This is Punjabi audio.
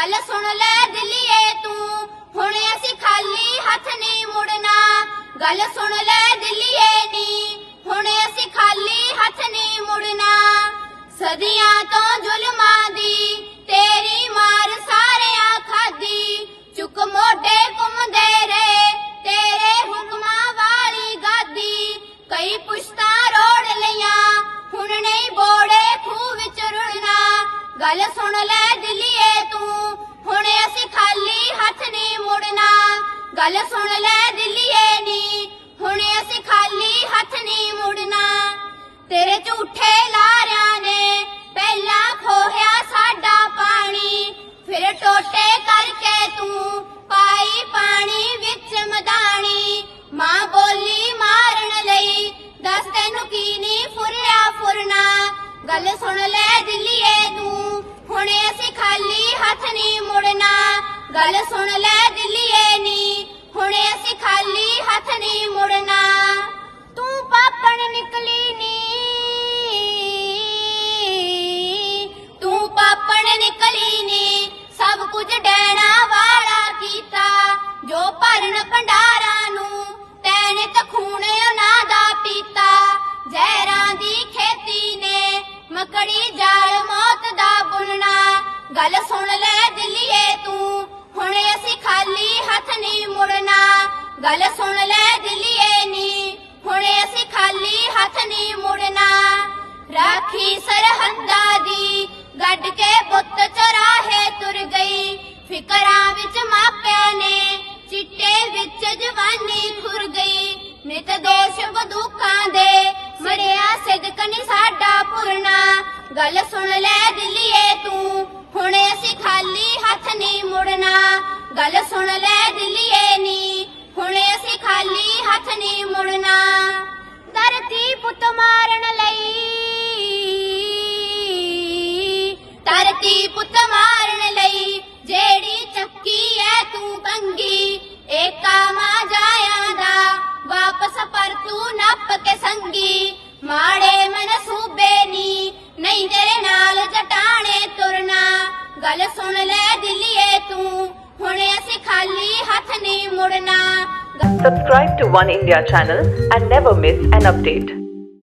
ਗੱਲ ਸੁਣ ਲੈ ਦਿੱਲੀਏ ਤੂੰ। ਹੁਣ ਅਸੀਂ ਖਾਲੀ ਹੱਥ ਨਹੀਂ ਮੁੜਨਾ। ਗੱਲ ਸੁਣ ਲੈ ਦਿੱਲੀਏ ਨੀ। ਹੁਣ ਅਸੀਂ ਖਾਲੀ ਹੱਥ ਨਹੀਂ ਮੁੜਨਾ। ਸਦੀਆਂ ਤੋਂ ਜ਼ੁਲਮਾਂ ਦੀ ਤੇਰੀ ਮਾਰ ਸਾਰਿਆਂ ਖਾਦੀ। ਚੁੱਕ ਮੋਢੇ ਘੁੰਮਦੇ ਰਹੇ, ਤੇਰੇ ਹੁਕਮਾਂ ਵਾਲੀ ਗਾਦੀ। ਕਈ ਪੁਸ਼ਤਾਂ ਰੋੜ ਲਈਆਂ, ਹੁਣ ਨਹੀਂ ਬੋੜੇ ਖੂਹ ਵਿੱਚ ਰੁੜਨਾ। ਗੱਲ ਸੁਣ ਲੈ ਦਿੱਲੀਏ ਗੱਲ ਸੁਣ ਲੈ ਦਿੱਲੀਏ ਨੀ, ਹੁਣੇ ਅਸੀਂ ਖਾਲੀ ਹੱਥ ਨਹੀਂ ਮੁੜਨਾ। ਤੇਰੇ ਝੂਠੇ ਲਾਰਿਆਂ ਨੇ ਪਹਿਲਾਂ ਖੋਹਿਆ ਸਾਡਾ ਪਾਣੀ, ਫਿਰ ਟੋਟੇ ਕਰਕੇ ਤੂੰ ਪਾਈ ਪਾਣੀ ਵਿੱਚ ਮਦਾਣੀ। ਮਾਂ ਬੋਲੀ ਮਾਰਨ ਲਈ ਦੱਸ ਤੈਨੂੰ ਕੀ ਨਹੀਂ ਫੁਰਿਆ ਫੁਰਨਾ। ਗੱਲ ਸੁਣ ਲੈ ਦਿੱਲੀਏ ਤੂੰ, ਹੁਣੇ ਅਸੀਂ ਖਾਲੀ ਹੱਥ ਨਹੀਂ ਮੁੜਨਾ। ਗੱਲ ਸੁਣ ਲੈ ਦਿੱਲੀਏ ਨੀ ਭੰਡਾਰਾਂ ਨੂੰ ਤੈਨੇ ਤਾਂ ਖੂਨ ਉਹਨਾਂ ਦਾ ਪੀਤਾ। ਜ਼ਹਿਰਾਂ ਦੀ ਖੇਤੀ ਨੇ ਮਕੜੀ ਜਾਲ ਮੌਤ ਦਾ ਬੁਣਨਾ। ਗੱਲ ਸੁਣ ਲੈ ਦਿੱਲੀਏ ਤੂੰ, ਹੁਣ ਅਸੀਂ ਖਾਲੀ ਹੱਥ ਨਹੀਂ ਮੁੜਨਾ। ਗੱਲ ਸੁਣ ਲੈ ਦਿੱਲੀਏ ਨੀ, ਹੁਣ ਅਸੀਂ ਖਾਲੀ ਹੱਥ ਨਹੀਂ ਮੁੜਨਾ। ਰਾਖੀ ਸਰਹੰਦਾਂ ਦੀ ਗੱਡ ਕੇ ਬੁੱਤ ਚਰਾਹੇ ਤੁਰ ਗਈ। ਫਿਕਰਾਂ ਵਿੱਚ ਮਾਪਿਆਂ ਨੇ ਸਿਦਕ ਨੀ ਸਾਡਾ ਪੁਰਨਾ ਗੱਲ ਸੁਣ ਲੈ ਦਿੱਲੀਏ ਤੂੰ, ਹੁਣ ਅਸੀਂ ਖਾਲੀ ਹੱਥ ਨਹੀਂ ਮੁੜਨਾ। ਗੱਲ ਸੁਣ ਲੈ ਦਿੱਲੀਏ ਨੀ, ਹੁਣ ਅਸੀਂ ਖਾਲੀ ਹੱਥ ਨਹੀਂ ਮੁੜਨਾ। ਧਰਤੀ ਪੁੱਤ ਮਾਰਨ ਲਈ, ਧਰਤੀ ਪੁੱਤ ਮਾਰਨ ਲਈ ਜਿਹੜੀ ਚੱਕੀ ਐ ਤੂੰ ਕੰਗੀ ਏਕਾ ਮਾ ਜਾਇਆ ਦਾ, ਵਾਪਸ ਪਰ ਤੂੰ ਨੱਪ ਕੇ ਸੰਗੀ ਮਾੜੇ ਮਨਸੂਬੇ ਨੀ ਨਹੀਂ ਤੇਰੇ ਨਾਲ ਜਟਾਣੇ ਤੁਰਨਾ ਗੱਲ ਸੁਣ ਲੈ ਦਿੱਲੀਏ ਤੂੰ ਹੁਣ ਅਸੀਂ ਖਾਲੀ ਹੱਥ ਨਹੀਂ ਮੁੜਨਾ Subscribe to One India channel and never miss an update.